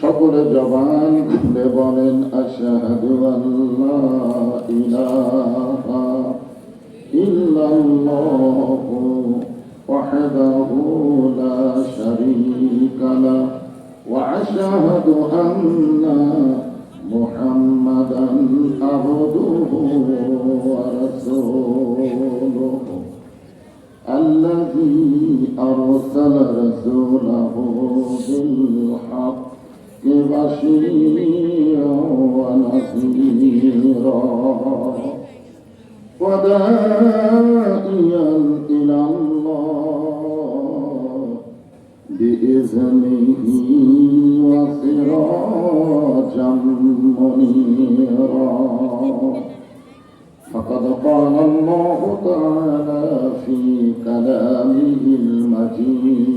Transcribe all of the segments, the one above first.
সকলে জবান খুলে বলেন আশহাদু আল্লাহ ইলাহা ইল্লাল্লাহু ওয়াহদাহু লা শারীকা লা ওয়া আশহাদু আন্না মুহাম্মাদান আবদুহু ওয়া রাসূলুহু الذي أرسل رسوله بالحق بشيرا ونذيرا إلى الله بإذنه وسراجا منيرا. فقد قال الله تعالى في كلامه المجيد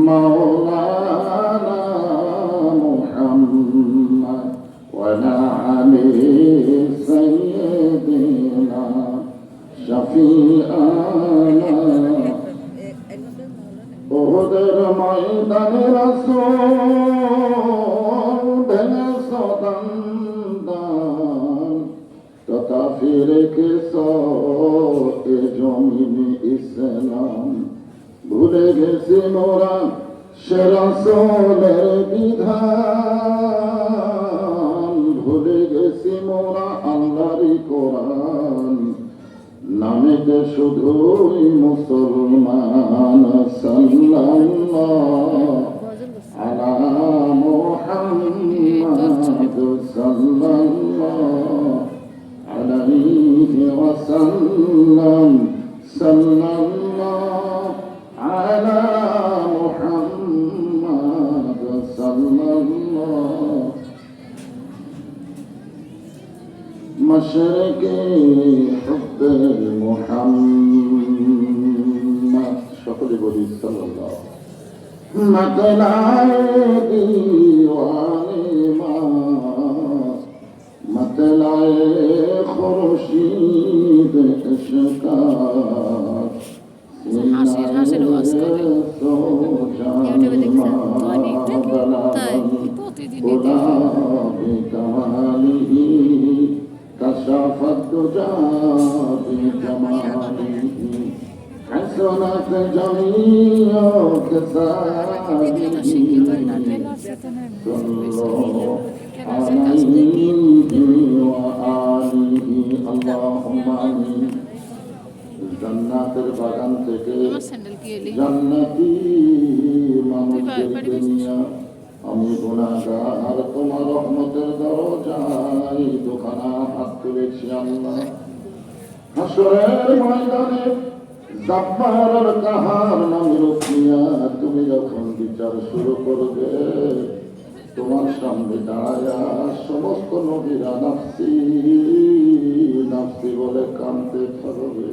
مولانا محمد ونعم سيدنا شفيعنا ওদের ময়দানে রসুল ভেঙে সদান তথা ফিরে কেস এ জমিনে ইসলাম ভুলে গেছি মোরা সে রসলের বিধান। ভুলে গেছি মোরা আল্লাহরই কোরআন নামেতে শুধুই মুসলমান। সাল্লাল্লাহ আলা মুহাম্মাদ সাল্লাল্লাহ আলাইহি ওয়াসাল্লাম। সাল্লাল্লাহ مشرق حب محمد সকলে বলি সাল্লাল্লাহ মতলায় দিওয়ানে মা মতলায় খুরশিদ ইশকার হাসির হাসির ওয়াজ করে। বেদনাকে জমিও জান্নাতের বাগান থেকে জান্নাতি মানুষদের দুনিয়া আমি গুণাগার তোমার রহমতের দরজায় দোকানা হাত তুলেছি আল্লাহ হাসরের ময়দানে জাব্বার কাহার নাম রুকিয়া, তুমি যখন বিচার শুরু করবে, তোমার সামনে দাঁড়ায়া সমস্ত নবীরা নাফসি নাফসি বলে কানতে থাকবে